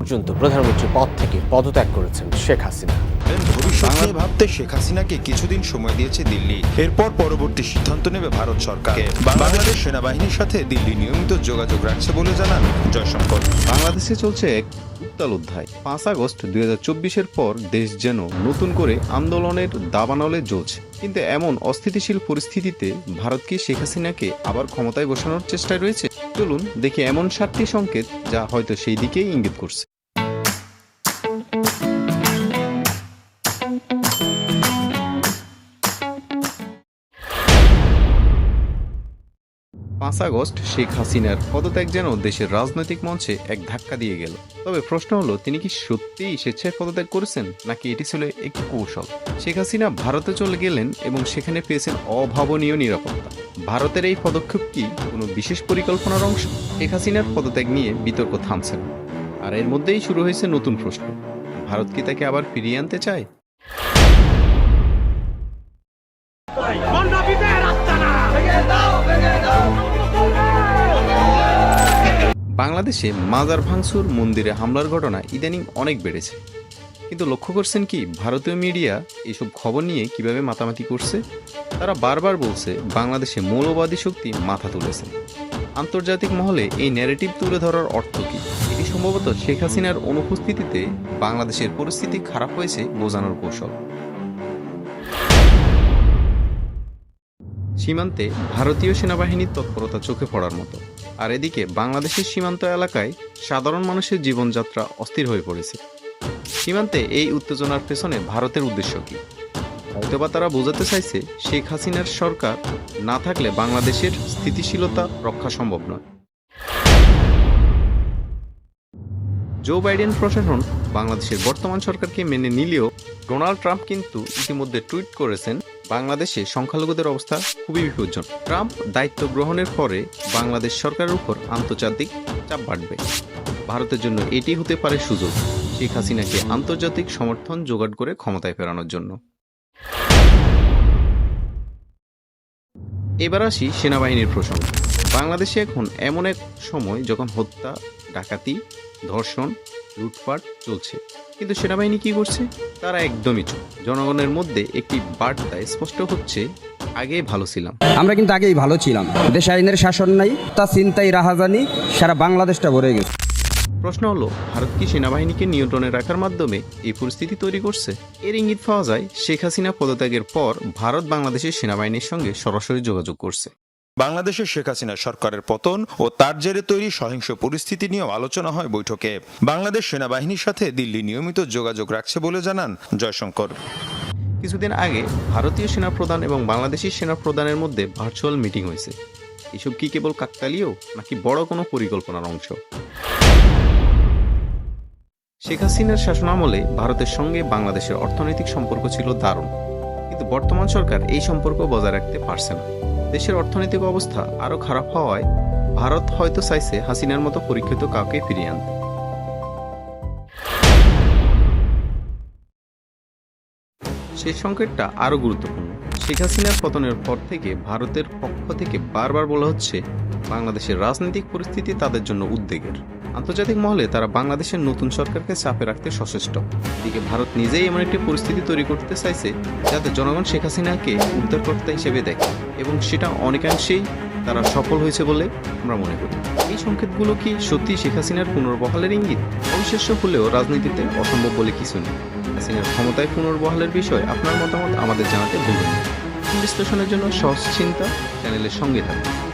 পর্যন্ত প্রধানমন্ত্রী পদ থেকে পদত্যাগ করেছেন শেখ হাসিনা। ভবিষ্যৎ নিয়ে ভাবতে শেখ হাসিনাকে কিছুদিন সময় দিয়েছে দিল্লি। এরপর পরবর্তী সিদ্ধান্ত নেবে ভারত সরকার। বাংলাদেশ সেনাবাহিনীর সাথে দিল্লি নিয়মিত যোগাযোগ রাখছে বলে জানান জয়শঙ্কর। বাংলাদেশে চলছে এক উত্তাল অধ্যায়। পাঁচ আগস্ট দুই হাজার চব্বিশের পর দেশ যেন নতুন করে আন্দোলনের দাবানলে জ্বলছে। কিন্তু এমন অস্থিতিশীল পরিস্থিতিতে ভারত কি শেখ হাসিনাকে আবার ক্ষমতায় বসানোর চেষ্টায় রয়েছে? চলুন দেখি এমন সাতটি সংকেত যা হয়তো সেই দিকেই ইঙ্গিত করছে। পাঁচ আগস্ট শেখ হাসিনার পদত্যাগ যেন দেশের রাজনৈতিক মঞ্চে এক ধাক্কা দিয়ে গেল। তবে প্রশ্ন হলো, তিনি কি সত্যিই স্বেচ্ছায় পদত্যাগ করেছেন, নাকি এটি ছিল একটি কৌশল? শেখ হাসিনা ভারতে চলে গেলেন এবং সেখানে পেয়েছেন অভাবনীয় নিরাপত্তা। ভারতের এই পদক্ষেপ কি কোনো বিশেষ পরিকল্পনার অংশ? শেখ হাসিনার পদত্যাগ নিয়ে বিতর্ক থামছে না। আর এর মধ্যেই শুরু হয়েছে নতুন প্রশ্ন। ভারত কি তাকে আবার ফিরিয়ে আনতে চায়? বাংলাদেশে মাজার ভাঙচুর, মন্দিরে হামলার ঘটনা ইদানিং অনেক বেড়েছে। কিন্তু লক্ষ্য করছেন কি, ভারতীয় মিডিয়া এসব খবর নিয়ে কীভাবে মাতামাতি করছে? তারা বারবার বলছে, বাংলাদেশে মৌলবাদী শক্তি মাথা তুলেছে। আন্তর্জাতিক মহলে এই ন্যারেটিভ তুলে ধরার অর্থ কী? এটি সম্ভবত শেখ হাসিনার অনুপস্থিতিতে বাংলাদেশের পরিস্থিতি খারাপ হয়েছে বোঝানোর কৌশল। সীমান্তে ভারতীয় সেনাবাহিনীর তৎপরতা চোখে পড়ার মতো। আর এদিকে বাংলাদেশের সীমান্ত এলাকায় সাধারণ মানুষের জীবনযাত্রা অস্থির হয়ে পড়েছে। সীমান্তে এই উত্তেজনার পেছনে ভারতের উদ্দেশ্য কি? হয়তোবা তারা বোঝাতে চাইছে, শেখ হাসিনার সরকার না থাকলে বাংলাদেশের স্থিতিশীলতা রক্ষা সম্ভব নয়। জো বাইডেন প্রশাসন বাংলাদেশের বর্তমান সরকারকে মেনে নিলেও ডোনাল্ড ট্রাম্প কিন্তু ইতিমধ্যে টুইট করেছেন বাংলাদেশে সংখ্যালঘুদের অবস্থা খুবই বিপজ্জনক। ট্রাম্প দায়িত্ব গ্রহণের পরে বাংলাদেশ সরকারের উপর আন্তর্জাতিক চাপ বাড়বে। ভারতের জন্য এটি হতে পারে সুযোগ। শেখ হাসিনাকে আন্তর্জাতিক সমর্থন জোগাড় করে ক্ষমতায় ফেরানোর জন্য। এবার আসি সেনাবাহিনীর প্রসঙ্গ। বাংলাদেশে এখন এমন এক সময় যখন হত্যা, ডাকাতি, ধর্ষণ, লুটপাট চলছে। কিন্তু সেনাবাহিনী কি করছে? তারা একদমই চুপ। জনগণের মধ্যে একটি বার্তা স্পষ্ট হচ্ছে আগে ভালো ছিলাম। আমরা কিন্তু আগেই ভালো ছিলাম। দেশ আইনের শাসন নাই তা চিন্তাই রাহাজানি সারা বাংলাদেশটা ভরে গেছে। প্রশ্ন হলো ভারত কি সেনাবাহিনীকে নিয়ন্ত্রণে রাখার মাধ্যমে এই পরিস্থিতি তৈরি করছে? এর ইঙ্গিত পাওয়া যায় শেখ হাসিনা পদত্যাগের পর ভারত বাংলাদেশের সেনাবাহিনীর সঙ্গে সরাসরি যোগাযোগ করছে। বাংলাদেশের শেখ হাসিনা সরকারের পতন ও তার জেরে তৈরি সহিংস পরিস্থিতি নিয়েও আলোচনা হয় বৈঠকে। বাংলাদেশ সেনাবাহিনীর সাথে দিল্লি নিয়মিত যোগাযোগ রাখছে বলে জানান জয়শঙ্কর। কিছুদিন আগে ভারতীয় সেনাপ্রধান এবং বাংলাদেশি সেনাপ্রধানের মধ্যে ভার্চুয়াল মিটিং হয়েছে। এসব কি কেবল কাকতালীয়, নাকি বড় কোনো পরিকল্পনার অংশ? শেখ হাসিনার শাসনামলে ভারতের সঙ্গে বাংলাদেশের অর্থনৈতিক সম্পর্ক ছিল দারুণ। কিন্তু বর্তমান সরকার এই সম্পর্ক বজায় রাখতে পারছে না। দেশের অর্থনৈতিক অবস্থা আরও খারাপ হওয়ায় ভারত হয়তো চাইছে হাসিনার মতো পরীক্ষিত কাউকে ফিরিয়ে আনতে। সেই সংকেতটা আরও গুরুত্বপূর্ণ। শেখ হাসিনার পতনের পর থেকে ভারতের পক্ষ থেকে বারবার বলা হচ্ছে, বাংলাদেশের রাজনৈতিক পরিস্থিতি তাদের জন্য উদ্বেগের। আন্তর্জাতিক মহলে তারা বাংলাদেশের নতুন সরকারকে চাপে রাখতে সচেষ্ট। এদিকে ভারত নিজেই এমন একটি পরিস্থিতি তৈরি করতে চাইছে, যাতে জনগণ শেখ হাসিনাকে উদ্ধারকর্তা হিসেবে দেখে। এবং সেটা অনেকাংশেই তারা সফল হয়েছে বলে আমরা মনে করি। এই সংকেতগুলো কি সত্যি শেখ হাসিনার পুনর্বহালের ইঙ্গিত? অবিশ্বাস্য হলেও রাজনীতিতে অসম্ভব বলে কিছু নেই। হাসিনার ক্ষমতায় পুনর্বহালের বিষয় আপনার মতামত আমাদের জানাতে ভুলবেন বিশ্লেষণের জন্য সহজ চিন্তা, চ্যানেলের সঙ্গে থাকুন।